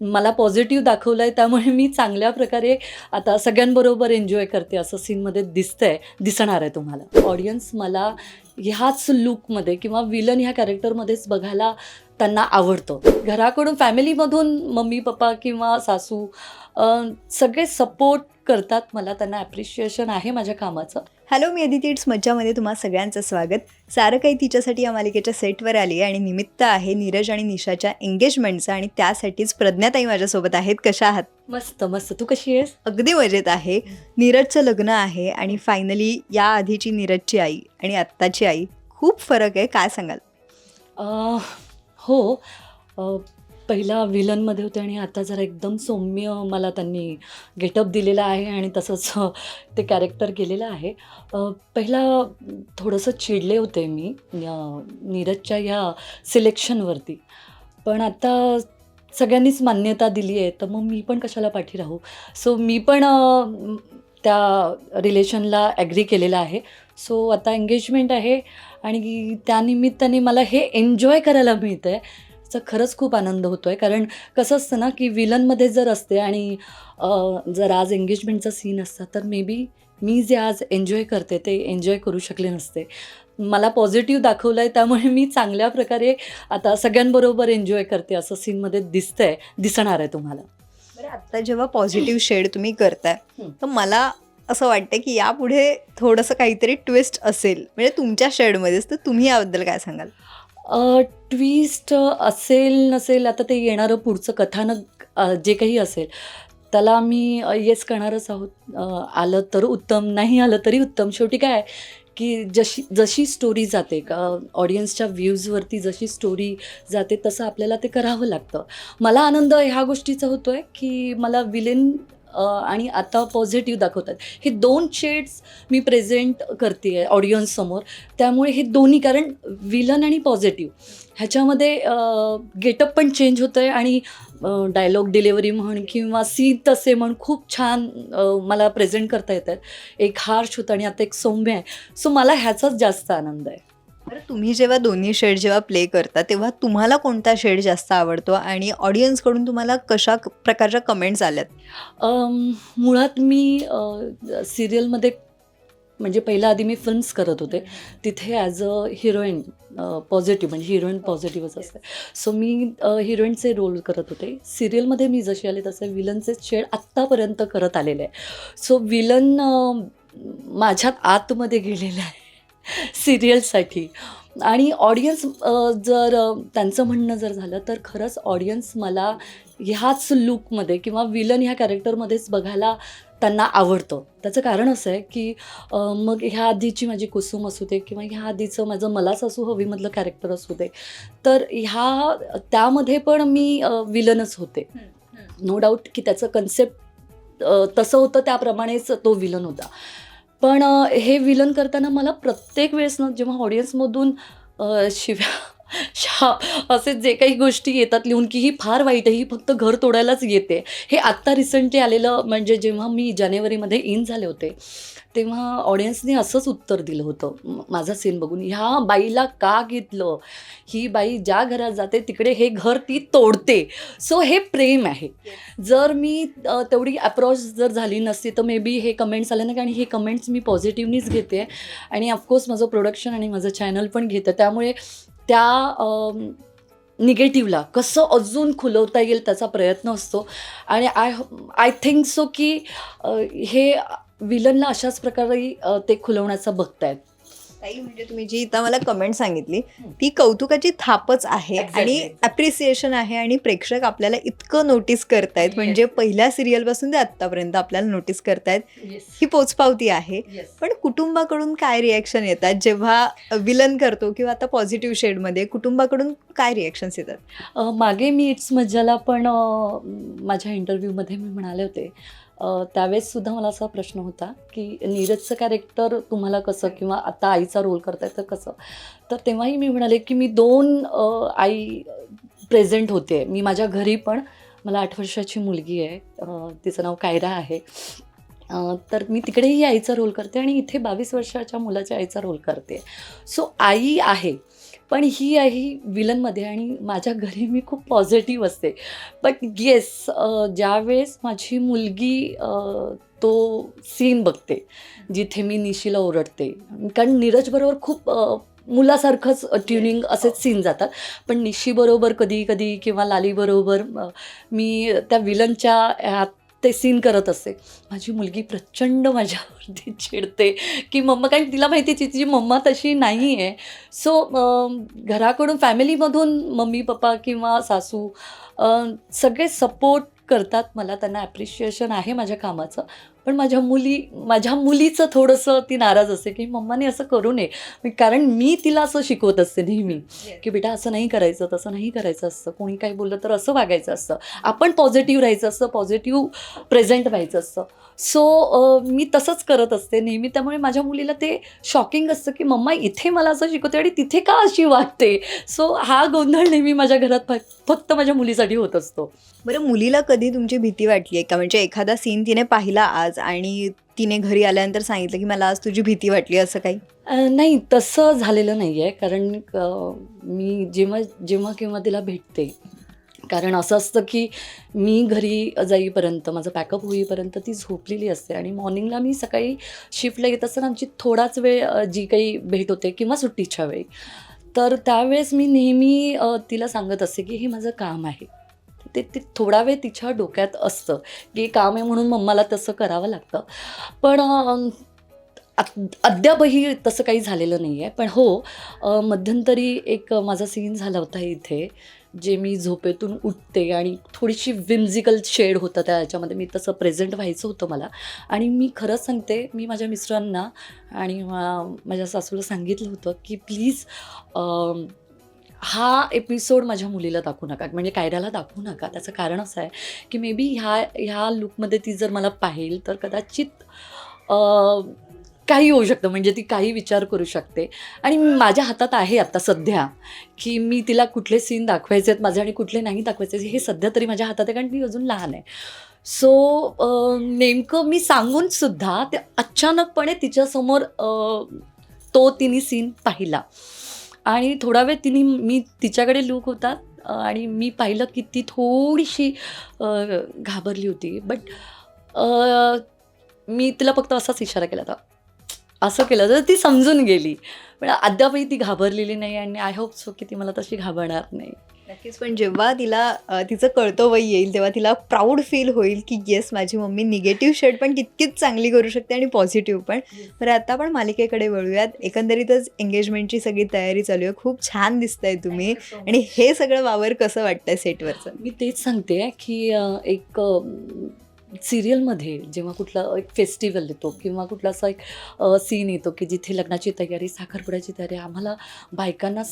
मला पॉझिटिव्ह दाखवलं आहे त्यामुळे मी चांगल्या प्रकारे आता सगळ्यांबरोबर एन्जॉय करते असं सीनमध्ये दिसतं आहे दिसणार आहे तुम्हाला. ऑडियन्स मला ह्याच लुकमध्ये किंवा विलन ह्या कॅरेक्टरमध्येच बघायला त्यांना आवडतं. घराकडून फॅमिलीमधून मम्मी पप्पा किंवा सासू सगळे सपोर्ट करतात. मला त्यांना ॲप्रिशिएशन आहे माझ्या कामाचं. हॅलो मी अदिती इट्स मज्जामध्ये तुम्हा सगळ्यांचं स्वागत. सारं काही तिच्यासाठी या मालिकेच्या सेटवर आली आहे आणि निमित्त आहे नीरज आणि निशाच्या एंगेजमेंटचं आणि त्यासाठीच प्रज्ञाताई माझ्यासोबत आहेत. कशा आहात? मस्त मस्त. तू कशी आहेस? अगदी मजेत आहे. नीरजचं लग्न आहे आणि फायनली या आधीची नीरजची आई आणि आत्ताची आई. खूप फरक आहे. काय सांगाल? हो. अं, पहिला विलनमध्ये होते आणि आता जरा एकदम सौम्य मला त्यांनी गेटअप दिलेला आहे आणि तसंच ते कॅरेक्टर केलेलं आहे. पहिला थोडंसं चिडले होते मी नीरजच्या ह्या सिलेक्शनवरती पण आता सगळ्यांनीच मान्यता दिली आहे तर मग मी पण कशाला पाठी राहू? सो मी पण त्या रिलेशनला ॲग्री केलेलं आहे. सो आता एंगेजमेंट आहे आणि त्यानिमित्ताने मला हे एन्जॉय करायला मिळतं आहे याचा खरंच खूप आनंद होतो आहे कारण कसं असतं ना की विलनमध्ये जर असते आणि जर आज एंगेजमेंटचा सीन असता तर मे बी मी जे आज एन्जॉय करते ते एन्जॉय करू शकले नसते. मला पॉझिटिव्ह दाखवलं आहे त्यामुळे मी चांगल्या प्रकारे आता सगळ्यांबरोबर एन्जॉय करते असं सीनमध्ये दिसतंय दिसणार आहे तुम्हाला. बरं आत्ता जेव्हा पॉझिटिव्ह शेड तुम्ही करताय. तर मला असं वाटतं की यापुढे थोडंसं काहीतरी ट्विस्ट असेल. म्हणजे तुमच्या शेडमध्येच तर तुम्ही याबद्दल काय सांगाल? ट्विस्ट असेल नसेल आता ते येणारं पुढचं कथानक जे काही असेल त्याला मी येस करणारच आहोत. आलं तर उत्तम नाही आलं तरी उत्तम. शेवटी काय की जशी जशी स्टोरी जाते का ऑडियन्सच्या व्ह्यूजवरती जशी स्टोरी जाते तसं आपल्याला ते करावं लागतं. मला आनंद ह्या गोष्टीचा होतो आहे की मला विलेन आणि आता पॉझिटिव्ह दाखवतात. हे दोन शेड्स मी प्रेझेंट करते आहे ऑडियन्ससमोर त्यामुळे हे दोन्ही कारण विलन आणि पॉझिटिव्ह ह्याच्यामध्ये गेटअप पण चेंज होतं आहे आणि डायलॉग डिलेवरी म्हण किंवा सी तसे म्हण खूप छान मला प्रेझेंट करता येतात. एक हार्श होतं आणि आता एक सौम्य आहे. सो मला ह्याचाच जास्त आनंद आहे. बरं तुम्ही जेव्हा दोन्ही शेड जेव्हा प्ले करता तेव्हा तुम्हाला कोणता शेड जास्त आवडतो? आणि ऑडियन्सकडून तुम्हाला कशा क- प्रकारच्या कमेंट्स आल्यात? अम, मुळात मी सिरियलमध्ये म्हणजे पहिला आधी मी फिल्म्स करत होते. तिथे ॲज अ हिरोईन पॉझिटिव्ह म्हणजे हिरोईन पॉझिटिव्हच असते. सो मी हिरोईनचे रोल करत होते. सिरियलमध्ये मी जशी आले तसे विलनचे शेड आत्तापर्यंत करत आलेले आहे. सो विलन माझ्यात आतमध्ये गेलेलं आहे. सिरियलसाठी आणि ऑडियन्स जर त्यांचं म्हणणं जर झालं तर खरंच ऑडियन्स मला ह्याच लुकमध्ये किंवा विलन ह्या कॅरेक्टरमध्येच बघायला त्यांना आवडतं. त्याचं कारण असं आहे की मग ह्या आधीची माझी कुसुम असू दे किंवा ह्या आधीचं माझं मला सासू हवीमधलं कॅरेक्टर असू दे तर ह्या त्यामध्ये पण मी विलनच होते. नो डाऊट की त्याचं कन्सेप्ट तसं होतं त्याप्रमाणेच तो विलन होता. पण हे विलन करताना मला प्रत्येक वेळेस ना जेव्हा ऑडियन्समधून शिव्या शा असे जे काही गोष्टी येतात लिहून की ही फार वाईट आहे ही फक्त घर तोडायलाच येते. हे आत्ता रिसेंटली आलेलं म्हणजे जेव्हा मी जानेवारीमध्ये इन झाले होते तेव्हा ऑडियन्सने असंच उत्तर दिलं होतं. माझा सीन बघून ह्या बाईला का घेतलं? ही बाई ज्या घरात जाते तिकडे हे घर ती तोडते. सो हे प्रेम आहे. जर मी तेवढी अप्रोच जर झाली नसती तर मे बी हे कमेंट्स आले नाही आणि हे कमेंट्स मी पॉझिटिव्हनीच घेते. आणि ऑफकोर्स माझं प्रोडक्शन आणि माझं चॅनल पण घेतं. त्यामुळे त्या निगेटिव्हला कसं अजून खुलवता येईल त्याचा प्रयत्न असतो. आणि आय आय थिंक सो की हे विलनला अशाच प्रकारे ते खुलवण्याचा बघतायत. ताई म्हणजे तुम्ही जी इथं मला कमेंट सांगितली. ती कौतुकाची थापच आहे आणि. अप्रिसिएशन आहे आणि प्रेक्षक आपल्याला इतकं नोटीस करतायत. म्हणजे पहिल्या सिरियलपासून ते आतापर्यंत आपल्याला नोटीस करतायत. ही पोचपावती आहे. पण कुटुंबाकडून काय रिॲक्शन येतात? जेव्हा विलन करतो किंवा आता पॉझिटिव्ह शेडमध्ये कुटुंबाकडून काय रिॲक्शन्स येतात? मागे मी इट्स मज्जाला पण माझ्या इंटरव्ह्यूमध्ये मी म्हणाले होते त्यावेळेससुद्धा मला असा प्रश्न होता की नीरजचं कॅरेक्टर तुम्हाला कसं किंवा आता आईचा रोल करताय तर कसं? तर तेव्हाही मी म्हणाले की मी दोन आई प्रेझेंट होते. मी माझ्या घरी पण मला आठ वर्षाची मुलगी आहे. तिचं नाव कायरा आहे. तर मी तिकडेही आईचा रोल करते आणि इथे बावीस वर्षाच्या मुलाच्या आईचा रोल करते. सो आई आहे पण ही आहे विलनमध्ये आणि माझ्या घरी मी खूप पॉझिटिव्ह असते. बट येस ज्यावेळेस माझी मुलगी तो सीन बघते जिथे मी निशीला ओरडते कारण नीरजबरोबर खूप मुलासारखंच ट्युनिंग असेच सीन जातात. पण निशीबरोबर कधी कधी किंवा लालीबरोबर मी त्या विलनच्या ह्यात ते सीन करत असते. माझी मुलगी प्रचंड माझ्यावरती चिडते. की मम्मा कारण तिला माहिती आहे तिची मम्मा तशी नाही आहे सो घराकडून फॅमिलीमधून मम्मी पप्पा किंवा सासू सगळे सपोर्ट करतात. मला त्यांना ॲप्रिशिएशन आहे माझ्या कामाचं. पण माझ्या मुली माझ्या मुलीचं थोडंसं ती नाराज असते की मम्माने असं करू नये. कारण मी तिला असं शिकवत असते नेहमी की बेटा असं नाही करायचं तसं नाही करायचं असतं. कोणी काही बोललं तर असं वागायचं असतं. आपण पॉझिटिव्ह राहायचं असतं पॉझिटिव्ह प्रेझेंट व्हायचं असतं. सो मी तसंच करत असते नेहमी. त्यामुळे माझ्या मुलीला ते शॉकिंग असतं की मम्मा इथे मला असं शिकवते आणि तिथे का अशी वागते? सो हा गोंधळ नेहमी माझ्या घरात फक्त माझ्या मुलीसाठी होत असतो. बरं मुलीला कधी तुमची भीती वाटली? आहे का म्हणजे एखादा सीन तिने पाहिला आज. आणि तिने घरी आल्यानंतर सांगितलं की मला आज तुझी भीती वाटली असं काही? नाही तसं झालेलं नाही आहे कारण मी जेव्हा जेव्हा केव्हा तिला भेटते कारण असं असतं की मी घरी जाईपर्यंत माझं पॅकअप होईपर्यंत ती झोपलेली असते आणि मॉर्निंगला मी सकाळी शिफ्टला येत असताना आमची थोडाच वेळ जी काही भेट होते किंवा सुट्टीच्या वेळी. तर त्यावेळेस मी नेहमी तिला सांगत असते की हे माझं काम आहे. ते ते थोडा वेळ तिच्या डोक्यात असतं. की काम आहे म्हणून मम्माला तसं करावं लागतं. पण अद्यापही तसं काही झालेलं नाही आहे पण हो मध्यंतरी एक माझा सीन झाला होता इथे जे मी झोपेतून उठते आणि थोडीशी विम्झिकल शेड होतं त्या याच्यामध्ये. मी तसं प्रेझेंट व्हायचं होतं मला. आणि मी खरंच सांगते मी माझ्या मिस्टरांना आणि माझ्या सासूला सांगितलं होतं की प्लीज हा एपिसोड माझ्या मुलीला दाखवू नका म्हणजे कायद्याला दाखवू नका. त्याचं कारण असं आहे की मे बी ह्या ह्या लुकमध्ये ती जर मला पाहिल तर कदाचित काही होऊ शकतं. म्हणजे ती काही विचार करू शकते. आणि माझ्या हातात आहे आत्ता सध्या की मी तिला कुठले सीन दाखवायचे आहेत माझे आणि कुठले नाही दाखवायचे हे सध्या तरी माझ्या हातात आहे कारण ती अजून लहान आहे. सो नेमकं मी सांगून सुद्धा ते अचानकपणे तिच्यासमोर तो तिने सीन पाहिला. आणि थोडा वेळ तिने मी तिच्याकडे लूक होता आणि मी पाहिलं की ती थोडीशी घाबरली होती. बट मी तिला फक्त असाच इशारा केला होता. असं केलं तर ती समजून गेली. पण अद्यापही ती घाबरलेली नाही आणि आय होप सो की ती मला तशी घाबरणार नाही. नक्कीच. पण जेव्हा तिला तिचं कळतं वय येईल तेव्हा तिला प्राऊड फील होईल की येस माझी मम्मी निगेटिव्ह शेड पण तितकीच चांगली करू शकते आणि पॉझिटिव्ह पण. बरं आता आपण मालिकेकडे वळूयात. एकंदरीतच एंगेजमेंटची सगळी तयारी चालू आहे. खूप छान दिसतंय तुम्ही. आणि हे सगळं वावर कसं वाटतंय सेटवरचं मी तेच सांगते की एक सिरियलमध्ये जेव्हा कुठला एक फेस्टिवल येतो किंवा कुठला असा एक सीन येतो की जिथे लग्नाची तयारी साखरपुड्याची तयारी आम्हाला बायकांना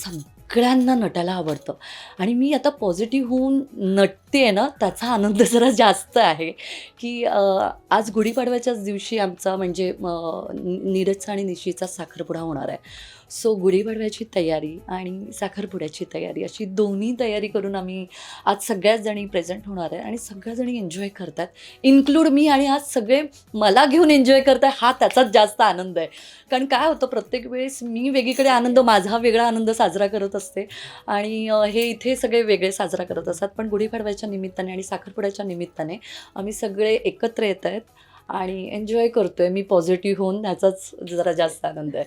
सगळ्यांना नटायला आवडतं. आणि मी आता पॉझिटिव्ह होऊन नटते आहे ना त्याचा आनंद जरा जास्त आहे. की आज गुढीपाडव्याच्याच दिवशी आमचा म्हणजे नीरजचा आणि निशीचा साखरपुडा होणार आहे. सो गुढीपाडव्याची तयारी आणि साखरपुड्याची तयारी अशी दोन्ही तयारी करून आम्ही आज सगळ्याच जणी प्रेझेंट होणार आहे आणि सगळ्याजणी एन्जॉय करतात. इन्क्लूड मी आणि आज सगळे मला घेऊन एन्जॉय करताय हा त्याचाच जास्त आनंद आहे. कारण काय होतं प्रत्येक वेळेस मी वेगळीकडे आनंद माझा वेगळा आनंद साजरा करत असते. आणि हे इथे सगळे वेगळे साजरा करत असतात. पण गुढीपाडव्याच्या निमित्ताने आणि साखरपुड्याच्या निमित्ताने आम्ही सगळे एकत्र येत आहेत आणि एन्जॉय करतोय. मी पॉझिटिव्ह होऊन त्याचाच जरा जास्त आनंद आहे.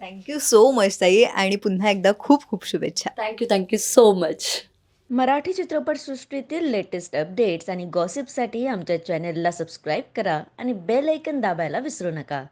थँक्यू सो मच ताई. आणि पुन्हा एकदा खूप खूप शुभेच्छा. Thank you thank you so much Marathi चित्रपटसृष्टीतील लेटेस्ट अपडेट्स आणि गॉसिपसाठी आमच्या चॅनेलला सबस्क्राईब करा आणि बेल ऐकन दाबायला विसरू नका.